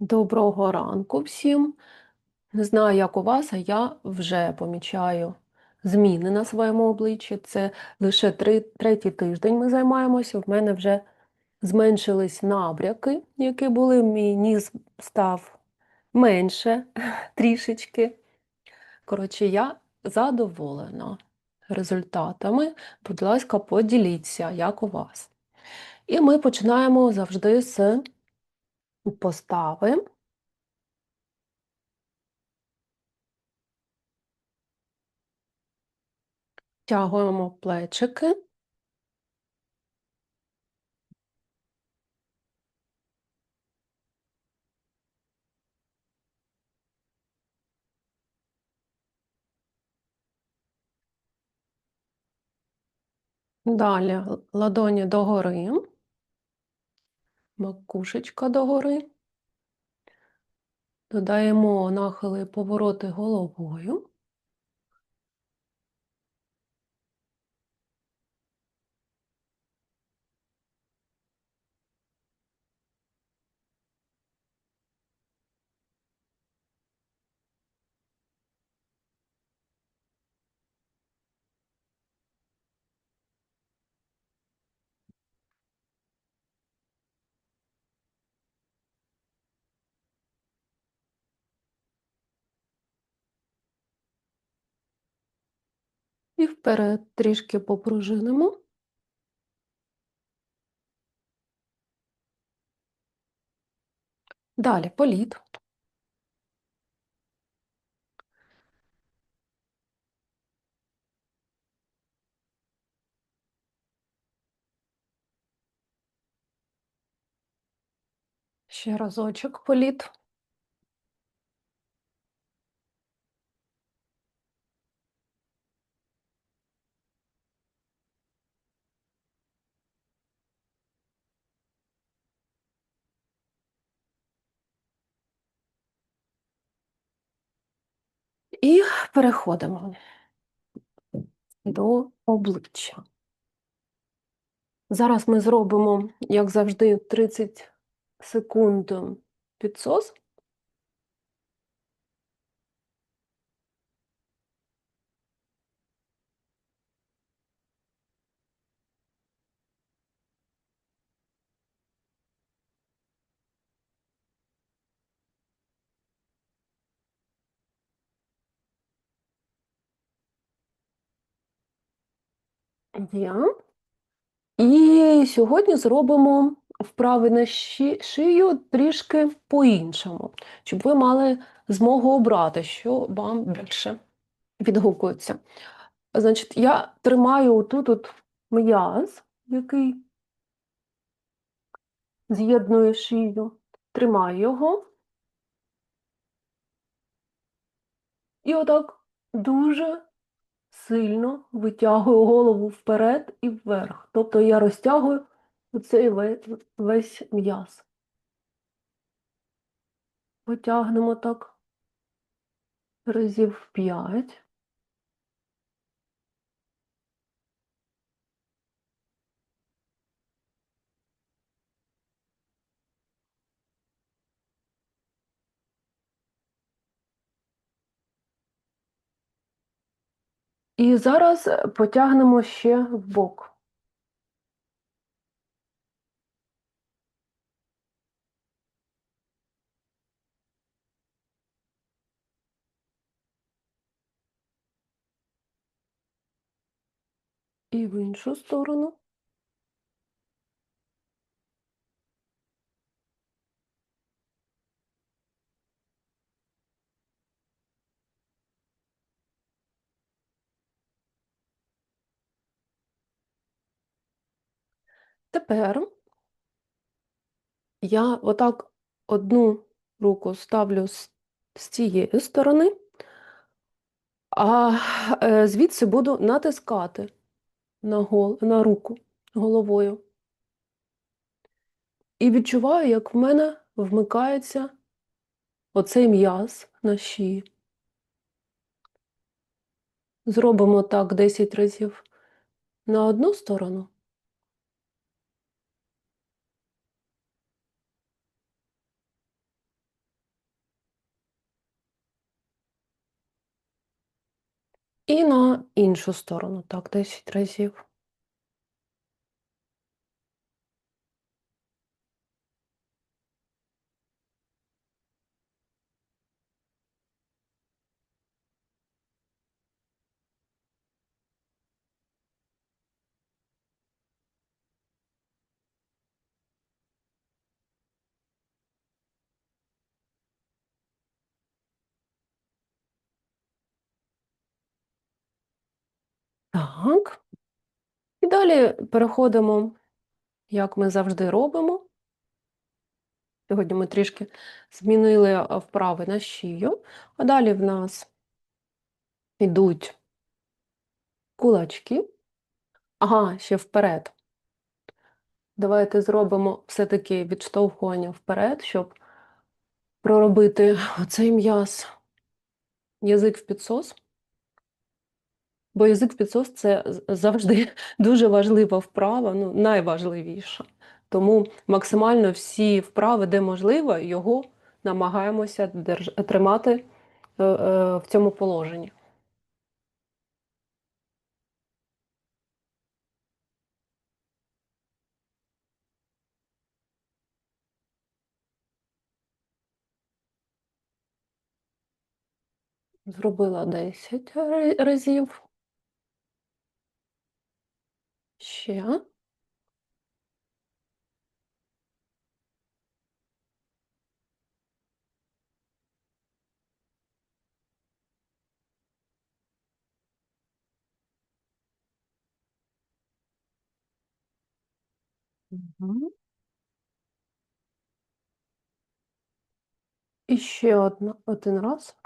Доброго ранку всім. Не знаю, як у вас, а я вже помічаю зміни на своєму обличчі. Це лише три, третій тиждень ми займаємося. В мене вже зменшились набряки, які були. Мій ніс став менше трішечки. Коротше, я задоволена результатами. Будь ласка, поділіться, як у вас. І ми починаємо завжди з постави. Тягуємо плечики. Далі ладоні догори, макушечка догори. Додаємо нахили повороти головою. І вперед трішки попружинимо. Далі політ. Ще разочок політ. І переходимо до обличчя. Зараз ми зробимо, як завжди, 30 секунд підсос. Є. І сьогодні зробимо вправи на шию трішки по-іншому, щоб ви мали змогу обрати, що вам більше відгукується. Значить, я тримаю тут от м'яз, який з'єднує шию, тримаю його. І отак дуже сильно витягую голову вперед і вверх. Тобто я розтягую оцей весь м'яз. Потягнемо так разів п'ять. І зараз е, потягнемо ще в бок. І в іншу сторону. Тепер я отак одну руку ставлю з, з цієї сторони, а е, звідси буду натискати на, гол, на руку головою. І відчуваю, як в мене вмикається оцей м'яз на шиї. Зробимо так 10 разів на одну сторону. І на іншу сторону, так, 10 разів. Так. І далі переходимо, як ми завжди робимо. Сьогодні ми трішки змінили вправи на шию, а далі в нас йдуть кулачки. Ага, ще вперед. Давайте зробимо все-таки відштовхування вперед, щоб проробити оцей м'яз. Язик в підсос. Бо язик підсос це завжди дуже важлива вправа, ну, найважливіша. Тому максимально всі вправи, де можливо, його намагаємося тримати е, е, в цьому положенні. Зробила 10 разів. Ще. Угу. І ще одна, один раз.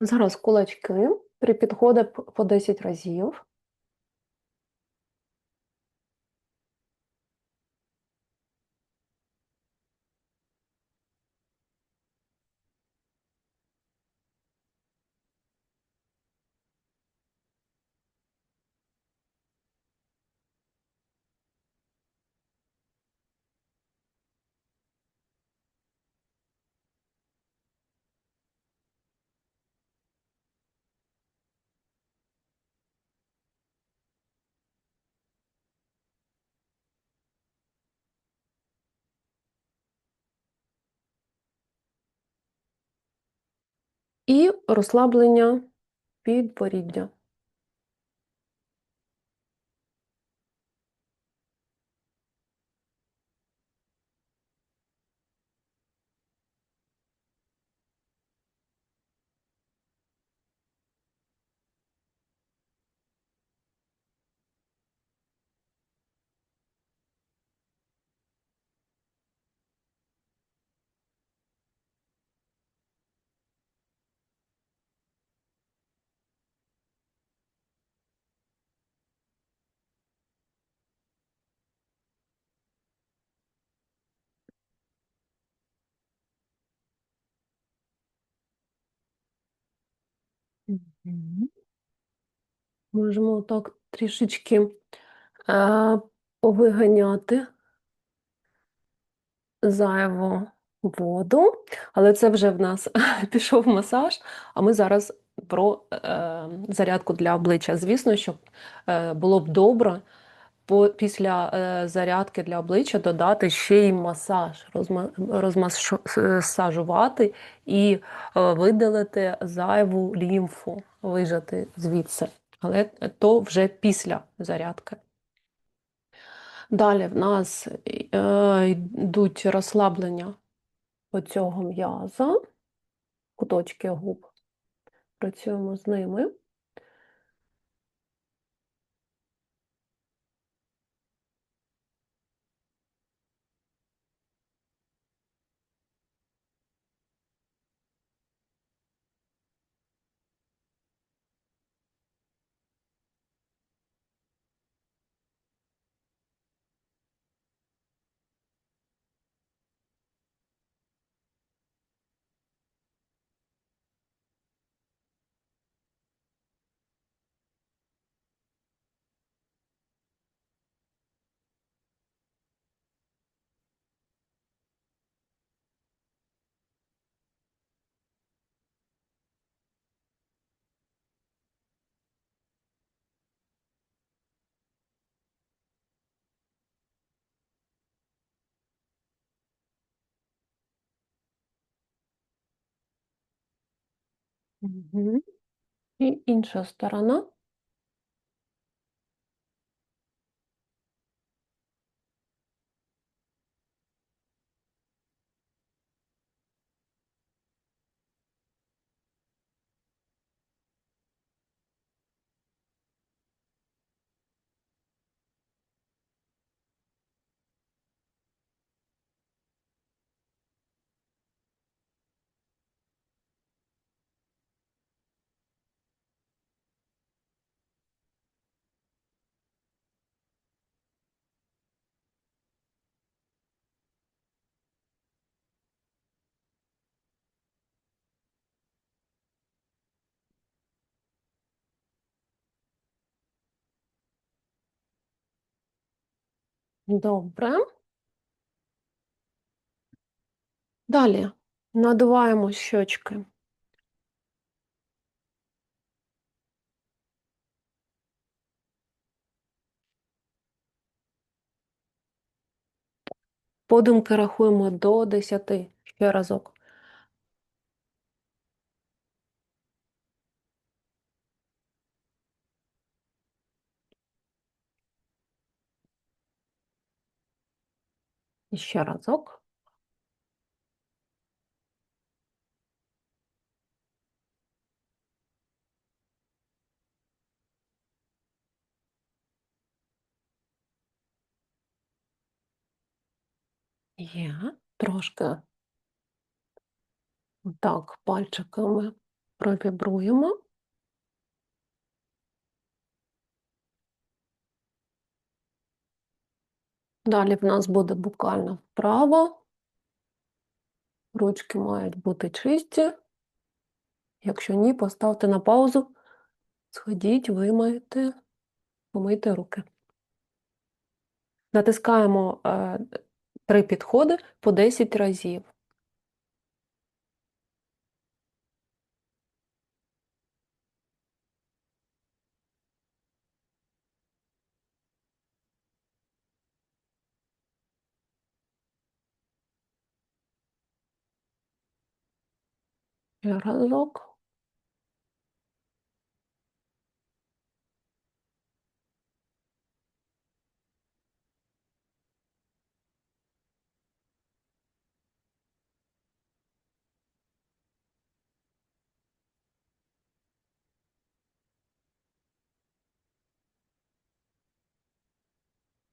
Зараз кулачки при підходи по 10 разів. І розслаблення підборіддя. Можемо так трішечки е, повиганяти зайву воду, але це вже в нас пішов масаж, а ми зараз про е, зарядку для обличчя. Звісно, що е, було б добре після е, зарядки для обличчя додати ще й масаж, розма, розмасажувати і е, видалити зайву лімфу, вижати звідси. Але то вже після зарядки. Далі в нас е, йдуть розслаблення оцього м'яза, куточки губ. Працюємо з ними. І інша сторона. Добре. Далі надуваємо щочки. Подумки рахуємо до 10. Ще разок. І ще разок. Є. Трошки так пальчиками провібруємо. Далі в нас буде буквально вправо. Ручки мають бути чисті. Якщо ні, поставте на паузу, сходіть, вимийте, помийте руки. Натискаємо е, три підходи по 10 разів. Ще разок.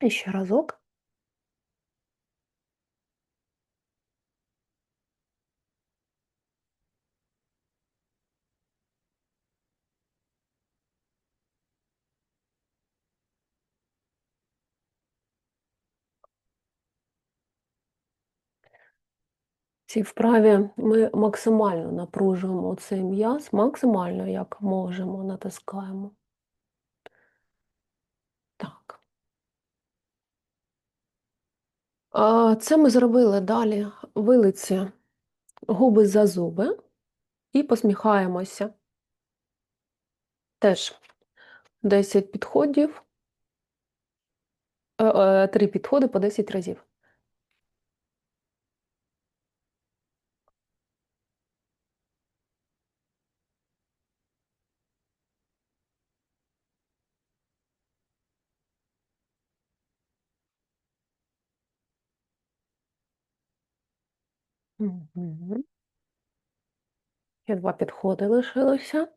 І ще разок. Цій вправі ми максимально напружуємо цей м'яз, максимально як можемо, натискаємо. Так. Це ми зробили далі вилиці губи за зуби і посміхаємося. Теж 10 підходів, 3 підходи по 10 разів. Мгм. Ще два підходи лишилося.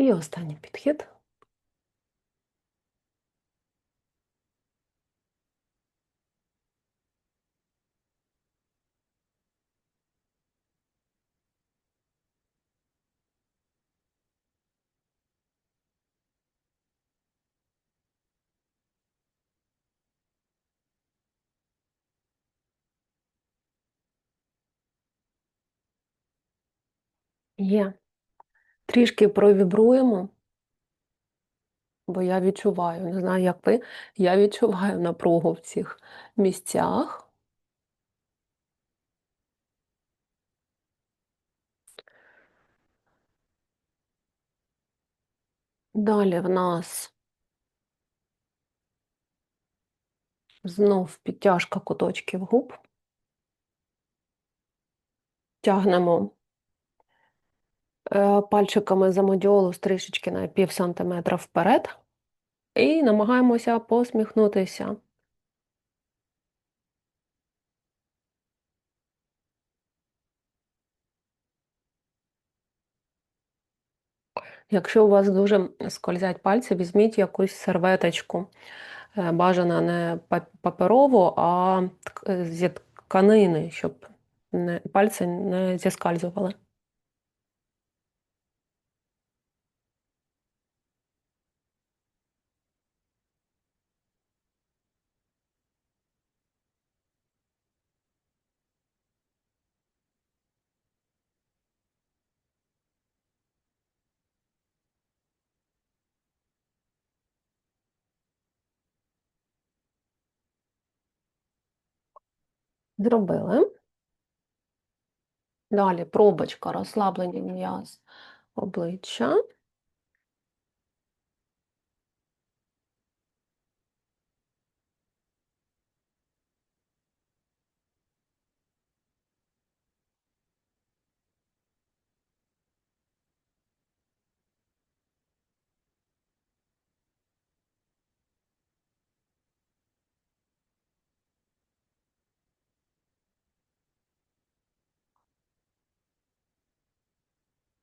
І останній підхід. Є Трішки провібруємо, бо я відчуваю, не знаю, як ви, я відчуваю напругу в цих місцях. Далі в нас знов підтяжка куточків губ. Тягнемо пальчиками за модіолус трішечки на пів сантиметра вперед і намагаємося посміхнутися. Якщо у вас дуже скользять пальці, візьміть якусь серветочку. Е, бажано не паперову, а е, зі тканини, щоб пальці не зіскальзували. Зробили. Далі пробочка, розслаблення м'яз обличчя.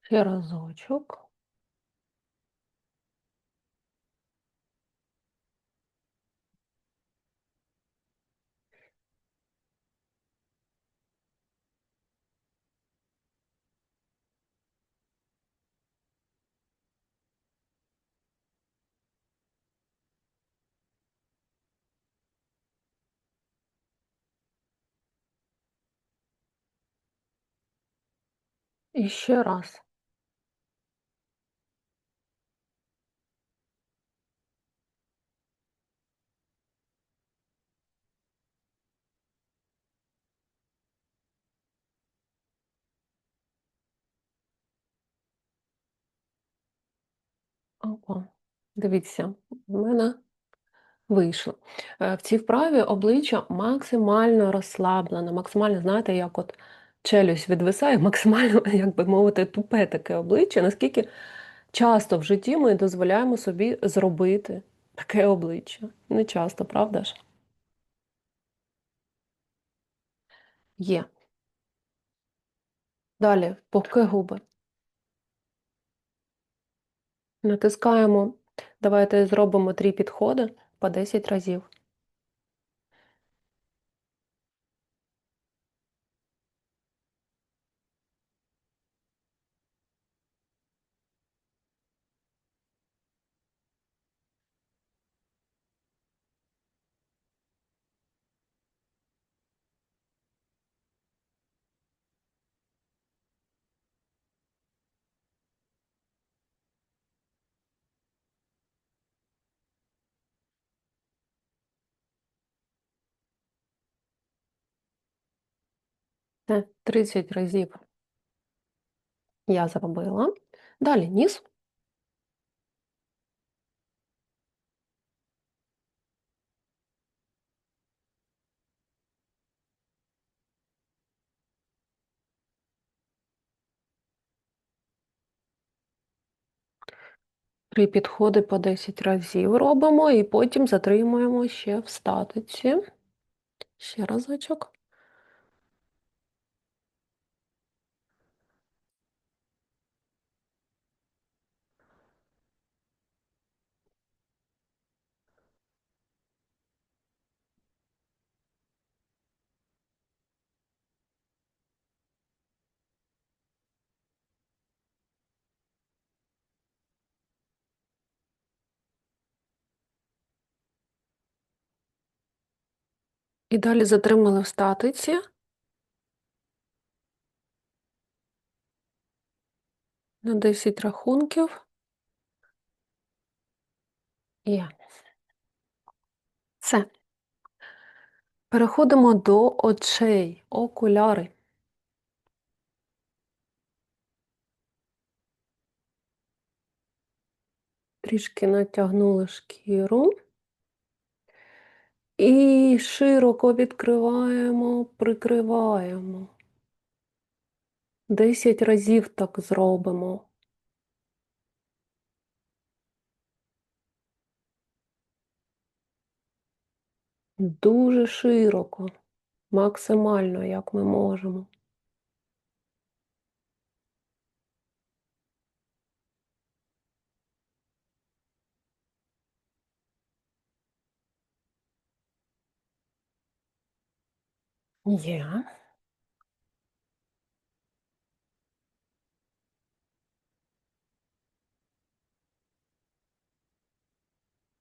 Ще разочок. І ще раз. Ого. Дивіться, в мене вийшло. Е, в цій вправі обличчя максимально розслаблено, максимально, знаєте, як от челюсть відвисає, максимально, як би мовити, тупе таке обличчя, наскільки часто в житті ми дозволяємо собі зробити таке обличчя. Не часто, правда ж? Є. Далі, пухкі губи. Натискаємо. Давайте зробимо три підходи по 10 разів. 30 разів я зробила. Далі ніс. Три підходи по 10 разів робимо і потім затримуємо ще в статиці. Ще разочок. І далі затримали в статиці. на 10 рахунків. Є. Все. Переходимо до очей, окуляри. Трішки натягнули шкіру. І широко відкриваємо, прикриваємо. Десять разів так зробимо. Дуже широко, максимально, як ми можемо. Є.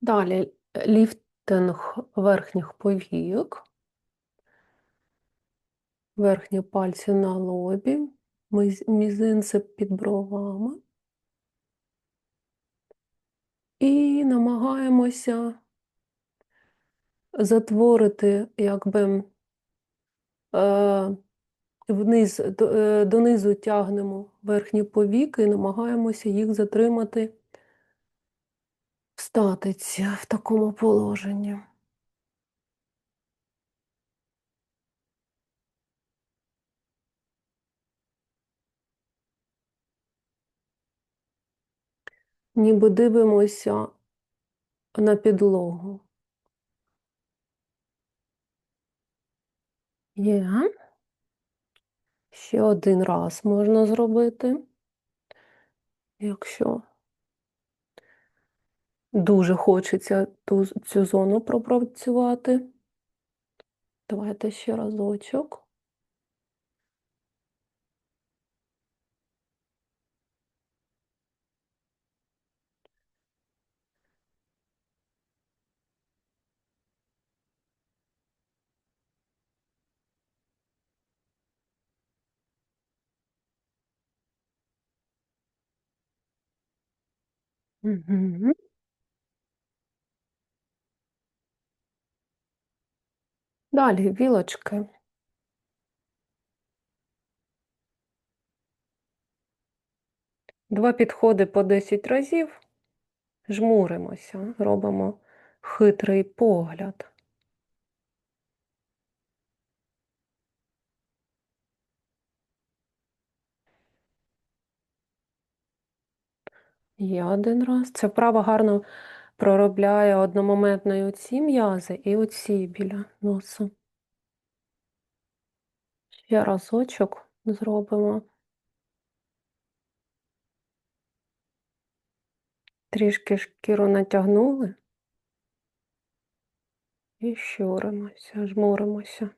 Далі ліфтинг верхніх повік, верхні пальці на лобі, міз- мізинці під бровами. І намагаємося затворити, якби е, вниз, е, донизу тягнемо верхні повіки і намагаємося їх затримати в статиці в такому положенні. Ніби дивимося на підлогу. Є. Ще один раз можна зробити, якщо дуже хочеться ту, цю зону пропрацювати. Давайте ще разочок. Угу. Далі вілочки. Два підходи по 10 разів. Жмуримося, робимо хитрий погляд. Є один раз. Це вправа гарно проробляє одномоментно і оці м'язи, і оці біля носу. Ще разочок зробимо. Трішки шкіру натягнули. І щуримося, жмуримося.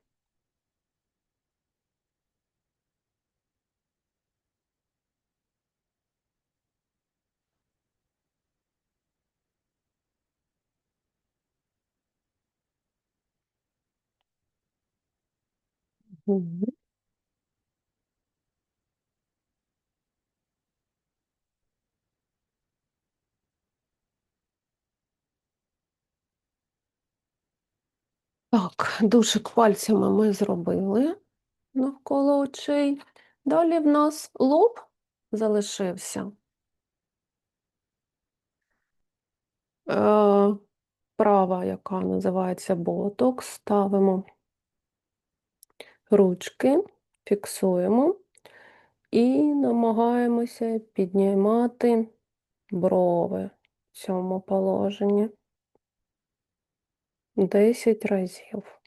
Так, душик пальцями ми зробили навколо очей. Далі в нас лоб залишився. Е, Права, яка називається ботокс, ставимо ручки, фіксуємо і намагаємося піднімати брови в цьому положенні 10 разів.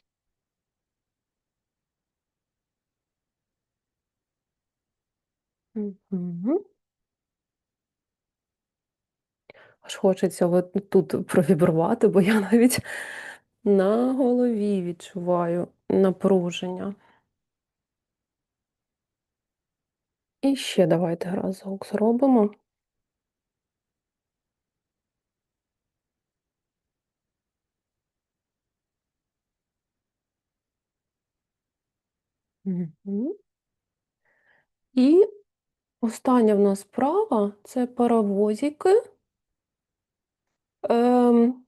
Аж хочеться тут провібрувати, бо я навіть на голові відчуваю напруження. І ще давайте разок зробимо. І Остання в нас справа це паровозики. Ем,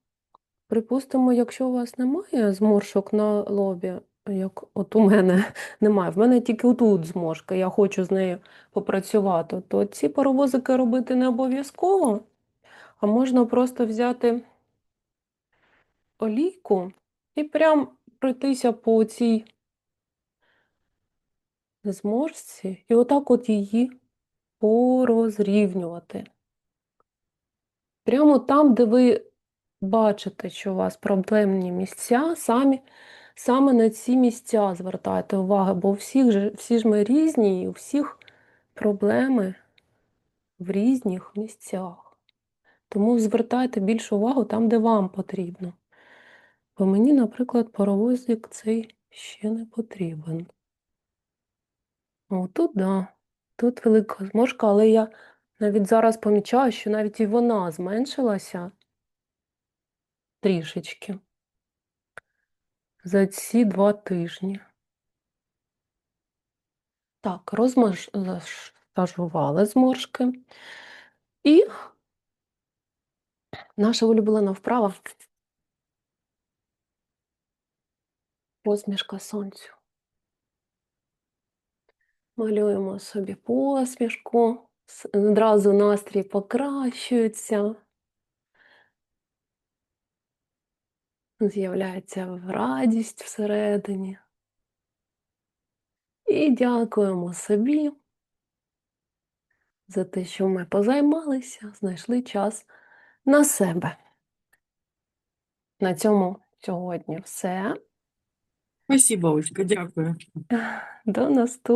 припустимо, якщо у вас немає зморшок на лобі, як от у мене немає, в мене тільки отут зморшка, я хочу з нею попрацювати, то ці паровозики робити не обов'язково, а можна просто взяти олійку і прям пройтися по цій зморшці, і отак от її порозрівнювати. Прямо там, де ви бачите, що у вас проблемні місця, самі, саме на ці місця звертайте увагу, бо всіх всі ж ми різні, і у всіх проблеми в різних місцях. Тому звертайте більше увагу там, де вам потрібно. Бо мені, наприклад, паровозик цей ще не потрібен. О, тут, да. Тут велика зморшка, але я навіть зараз помічаю, що навіть і вона зменшилася трішечки за ці два тижні. Так, розмасажували зморшки. І наша улюблена вправа посмішка сонцю. Малюємо собі посмішку, одразу настрій покращується, з'являється радість всередині. І дякуємо собі за те, що ми позаймалися, знайшли час на себе. На цьому сьогодні все. Спасибо, Олечка, дякую. До наступного.